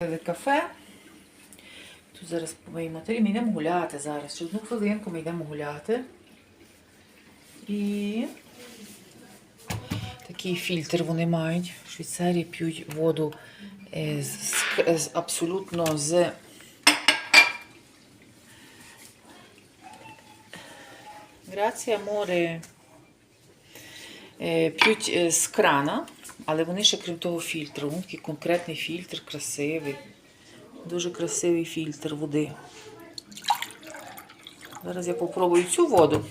Кафе. Тут зараз по моїй матері ми йдемо гуляти зараз. Ще одну хвилинку ми йдемо гуляти. І такий фільтр вони мають. В Швейцарії п'ють воду е, з, з- з- абсолютно з. Грація море. Е, П'ють е, з крана, але вони ще крім того фільтру. Ну, такий конкретний фільтр, красивий. Дуже красивий фільтр води. Зараз я попробую цю воду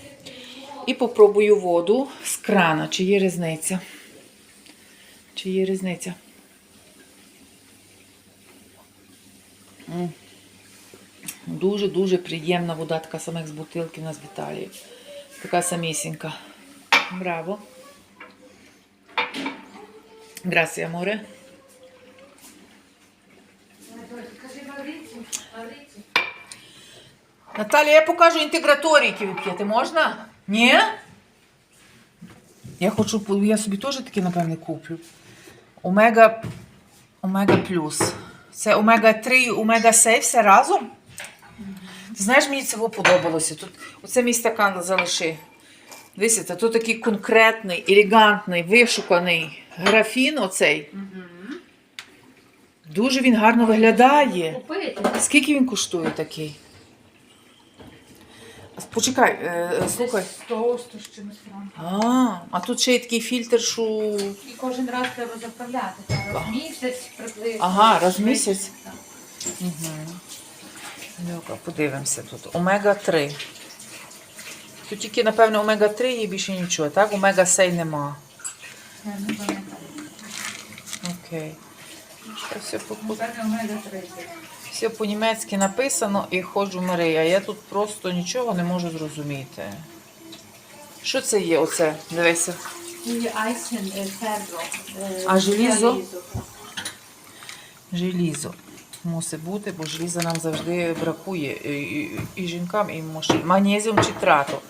і попробую воду з крана. Чи є різниця? Чи є різниця? Дуже-дуже приємна вода, така сама, як з бутилки в нас в Італії. Така самісінька. Браво. Grazie, amore. Наталя, я покажу інтеграторії, які ви п'єте. Можна? Ні? Я хочу, я собі теж такі, напевне, куплю. Омега, Омега плюс. Це омега 3 і омега 6 все разом. Ти знаєш, мені це подобалося. Тут, оце мій стакан залиши. Дивіться, тут такий конкретний, елегантний, вишуканий графін оцей. Дуже він гарно виглядає. Купити? Скільки він коштує такий? Почекай, е, слухай. 100, 100 з чимось. А, а тут ще є такий фільтр, що. І кожен раз треба заправляти. Там раз в місяць приблизно. Ага, раз в місяць? Так. Ну-ка, подивимося тут. Омега 3. Тут тільки, напевно, омега 3 є більше нічого, так? Омега 7 нема. Я не пам'ятаю. Окей. Що Все по, по, Напевно, омега 3. все по-німецьки написано і ходжу Марія. Я тут просто нічого не можу зрозуміти. Що це є оце? Дивися. І айсен, е, ферро. е, А желізо? Желізо. Мусить бути, бо желіза нам завжди бракує і, і, і жінкам, і мужчинам. Магнезіум читрато.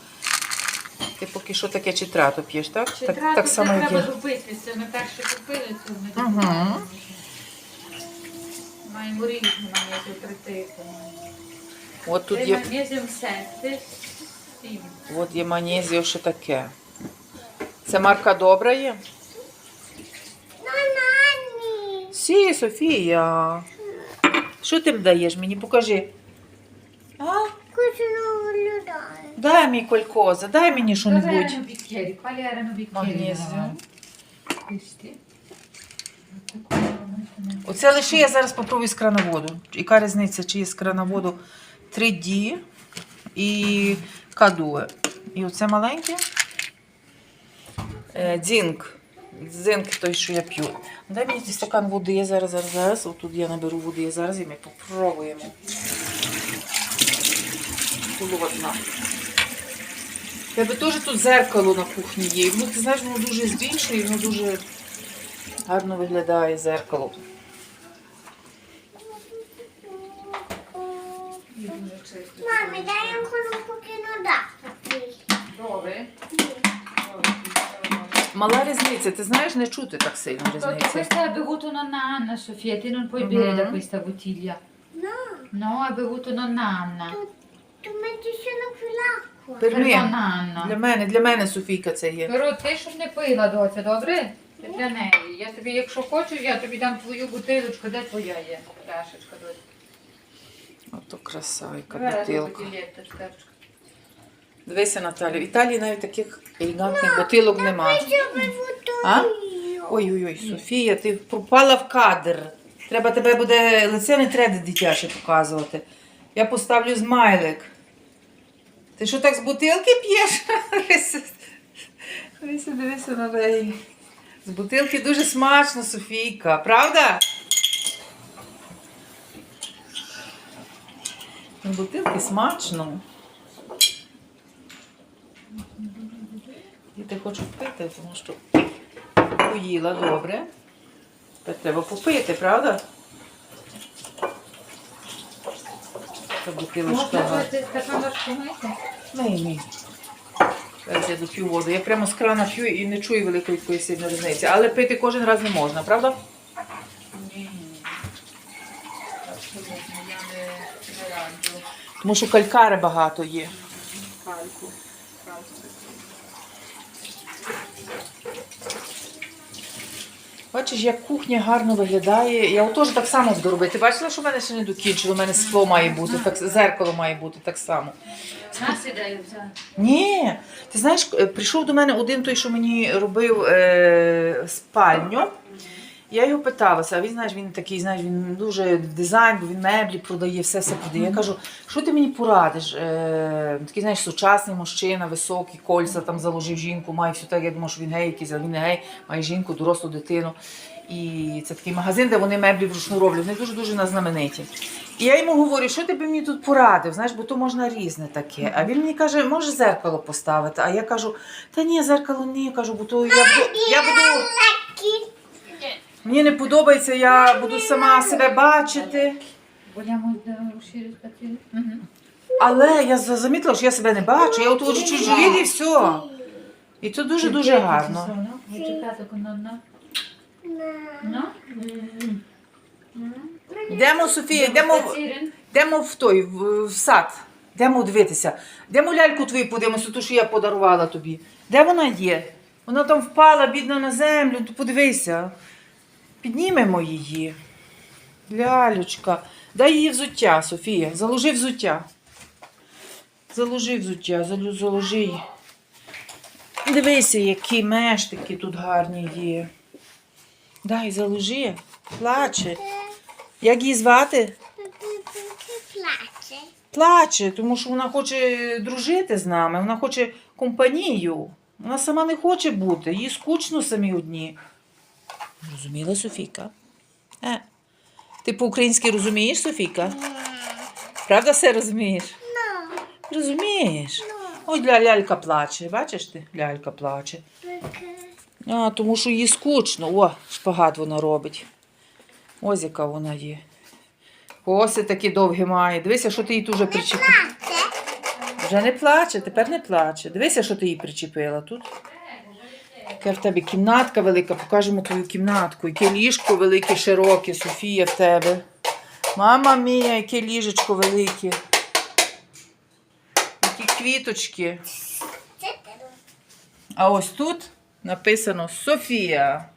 Ти поки що таке читрато п'єш, так? Чи так, так само, це як треба я. добитися. Ми перше купили, то ми добилися. Маємо різні магнезію три. От тут є, магнезіум септи. От є магнезіо ще таке. Це марка добра є? Сі, Софія. Що ти даєш мені? Покажи. А? Дай колькоза, дай мені що-небудь. i bicchieri? Quali erano i bicchieri? Magnesio. Questi? Оце лише я зараз попробую з крана воду. Яка різниця, чи є з крана воду 3D і кадуе. І оце маленьке. Е, Дзинк. Дзинк той, що я п'ю. Дай мені стакан води, я зараз, зараз, зараз. Отут я наберу води, я зараз і ми попробуємо. Холодна. Тебе теж тут зеркало на кухні є. Ну, ти знаєш, воно дуже збільшує, воно дуже гарно виглядає зеркало. Ancora un pochino d'acqua qui. Мала різниця, ти знаєш, не чути так сильно Perché різниці. questa ha bevuto nonna Anna, Sofia, te non puoi bere da questa bottiglia. No, No, ha bevuto nonna Anna. Per Per me. nonna Anna. Для мене, для мене Софійка це є. Беру ти, щоб не пила, доця, добре? Це для неї. Я тобі, якщо хочеш, я тобі дам твою бутилочку, де твоя є? Пляшечка, доця. Ото краса, яка бутилка. Дивися, Наталю, в Італії навіть таких елегантних бутилок нема. Io ho bevuto А? Ой-ой-ой, Софія, ти пропала в кадр. Треба тебе буде лице не треба дитяче показувати. Я поставлю змайлик. Ти що так з бутилки п'єш? Дивися, Дивися, на неї. З бутилки дуже смачно, Софійка, правда? З бутилки смачно. Діти хочуть пити, тому що поїла добре. Тепер треба попити, правда? Та бутилочка. Можна гарна. Ні, ні. Зараз я доп'ю воду. Я прямо з крана п'ю і не чую великої такої сильної різниці. Але пити кожен раз не можна, правда? Ні. Абсолютно, я не, не раджу Тому що калькари багато є. Кальку. Бачиш, як кухня гарно виглядає. Я теж так само буду робити. Ти бачила, що в мене ще не докінчило, у мене скло має бути, так, зеркало має бути так само. Нас ідею взяти. Ні, ти знаєш, е, прийшов до мене один той, що мені робив е, спальню. Я його питалася, а він знаєш, він такий, знаєш, він дуже дизайн, бо він меблі продає, все все продає. Я кажу, що ти мені порадиш? Е, такий, знаєш, сучасний мужчина, високий, кольця там заложив жінку, має все так. Я думаю, що він гей якийсь, а він не гей, має жінку, дорослу дитину. І це такий магазин, де вони меблі вручну роблять. Вони дуже дуже на знамениті. І я йому говорю, що ти би мені тут порадив, знаєш, бо то можна різне таке. А він мені каже, може зеркало поставити. А я кажу, та ні, зеркало ні, кажу, бо то я буду, я буду. Мені не подобається, я буду сама себе бачити. Але я за- замітила, що я себе не бачу. Я отводжу чужовілі і все. І це дуже-дуже гарно. Йдемо, Софія, йдемо, в- йдемо в той в, сад. Йдемо дивитися. Йдемо ляльку твою подивимося, ту, що я подарувала тобі. Де вона є? Вона там впала, бідна, на землю. Подивися. Піднімемо її. Лялючка. Дай їй взуття, Софія. Заложи взуття. Заложи взуття, заложи її. Дивися, які мештики тут гарні є. Дай, заложи. Плаче. Як її звати? Плаче. Плаче, тому що вона хоче дружити з нами, вона хоче компанію. Вона сама не хоче бути, їй скучно самі одні. Розуміла, Софійка? Е. Ти по-українськи розумієш, Софійка? Правда все розумієш? Ну, Розумієш. ну, Ой, ля, лялька плаче. Бачиш ти? Лялька плаче. А, тому що їй скучно. О, шпагат вона робить. Ось яка вона є. Коси такі довгі має. Дивися, що ти їй тут вже причепила. Плаче. Вже не плаче, тепер не плаче. Дивися, що ти їй причепила тут. Яка в тебе кімнатка велика, покажемо твою кімнатку. Яке ліжко велике, широке, Софія в тебе. Мама мія, яке ліжечко велике. Які квіточки. А ось тут написано Софія.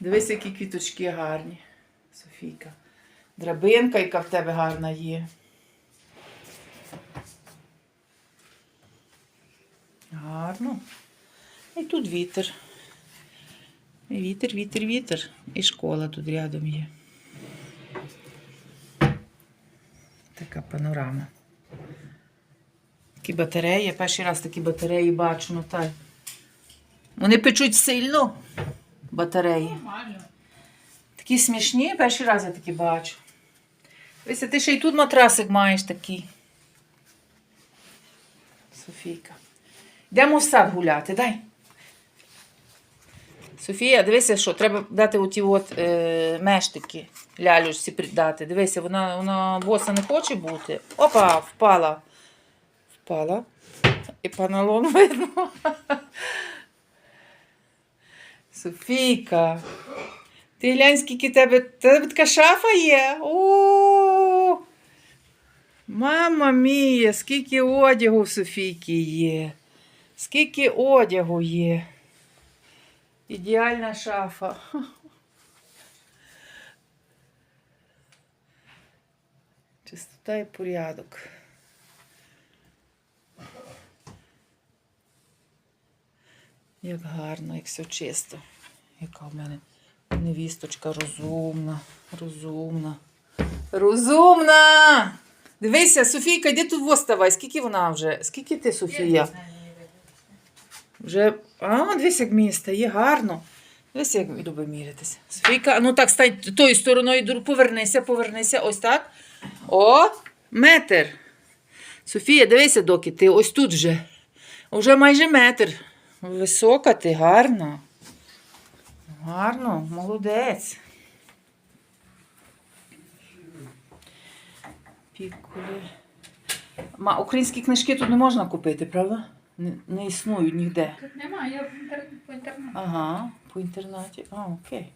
Дивись, які квіточки гарні. Софійка. Драбинка, яка в тебе гарна є. Гарно. І тут вітер. І вітер, вітер, вітер. І школа тут рядом є. Така панорама. Такі батареї. Я перший раз такі батареї бачу, ну так. Вони печуть сильно батареї. Нормально. Такі смішні, перший раз я такі бачу. Дивися, ти ще й тут матрасик маєш такий. Софійка. Йдемо в сад гуляти, дай. Софія, дивися, що треба дати оті от е, мештики лялюшці придати. Дивися, вона, вона боса не хоче бути. Опа, впала. Впала. І паналон видно. Софійка. Ти глянь, скільки тебе. Тебе така шафа є. О! Мама мія, скільки одягу Софійки є. Скільки одягу є. Ідеальна шафа. Чистота і порядок. Як гарно, як все чисто. Яка в мене невісточка розумна, розумна. Розумна! Дивися, Софійка, йди тут воставай. Скільки вона вже? Скільки ти, Софія? Вже. А, дивись, як мені стає гарно. Дивись, як любить мірятися. Софійка, ну так, стань тою стороною, повернися, повернися. Ось так. О, метр. Софія, дивися, доки ти ось тут вже. Вже майже метр. Висока ти, гарна. Гарно, молодець. Пікулі. Ма, українські книжки тут не можна купити, правда? Не, не існують ніде. Тут немає, я в інтернеті по інтернету. Ага, по інтернеті. А, окей.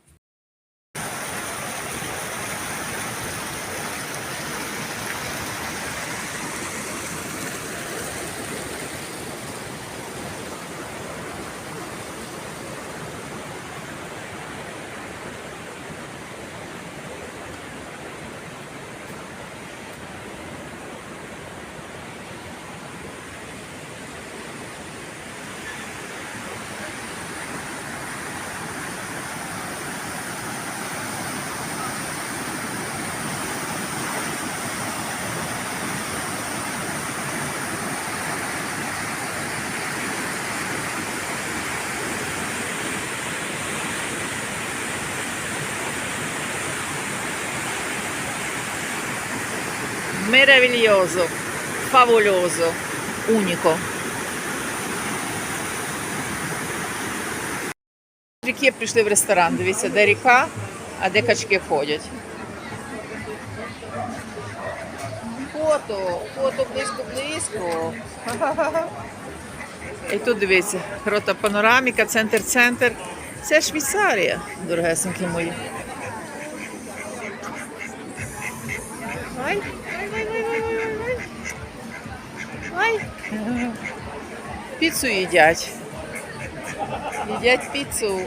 Meraviglioso, favoloso, unico. Ріки прийшли в ресторан. Дивіться, де ріка, а де качки ходять. Фото, фото близько-близько. І тут дивіться, рота панораміка, центр-центр. Це Швейцарія, дорогесенькі мої. Піцу їдять. Їдять піцу.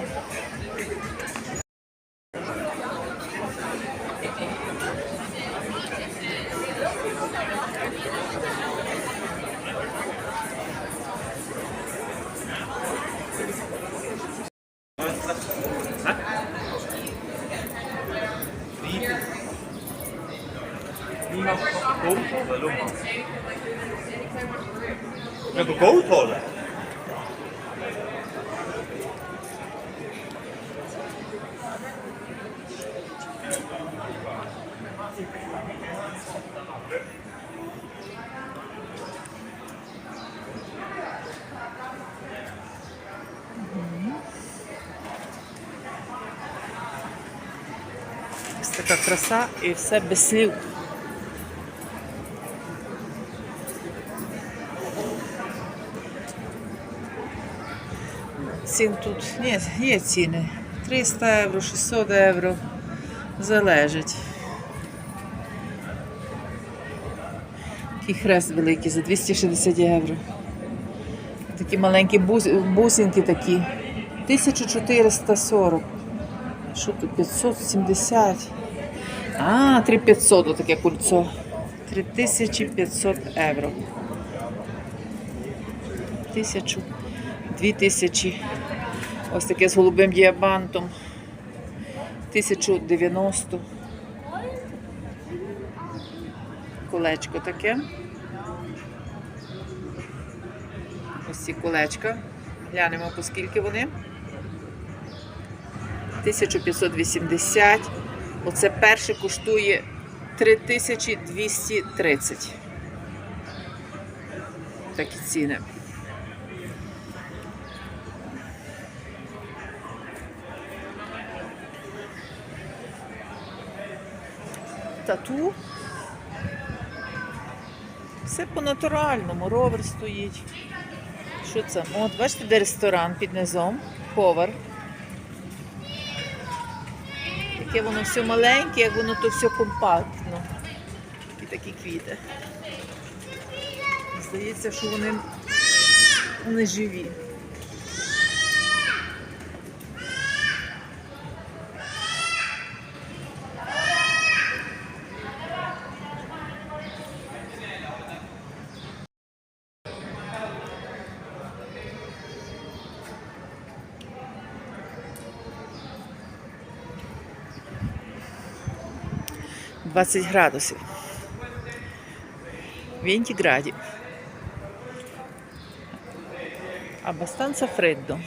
Ось краса і все без слів. Цін тут ні, є ціни. 300 євро, 600 євро. Залежить. Такий хрест великий за 260 євро. Такі маленькі бусинки такі. 1440. Що тут 570? А, 3500 отаке кульцо. 3500 євро. Тисячу, дві тисячі. Ось таке з голубим діамантом. 1090. Колечко таке. Ось ці колечка. Глянемо, по скільки вони. 1580. Оце перше коштує 3230. Такі ціни. Тату. Все по-натуральному. Ровер стоїть. Що це? От, бачите, де ресторан під низом. Повар. Таке воно все маленьке, як воно то все компактно. І такі квіти. Здається, що вони, вони живі. Двадцять градусів. Вентіграді. Abbastanza freddo.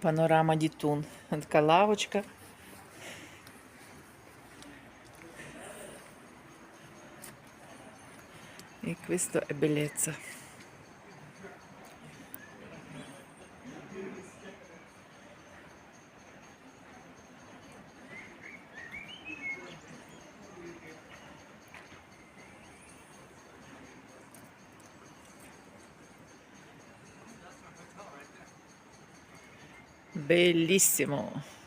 Панорама Thun. Така лавочка. E questo è bellezza. Bellissimo.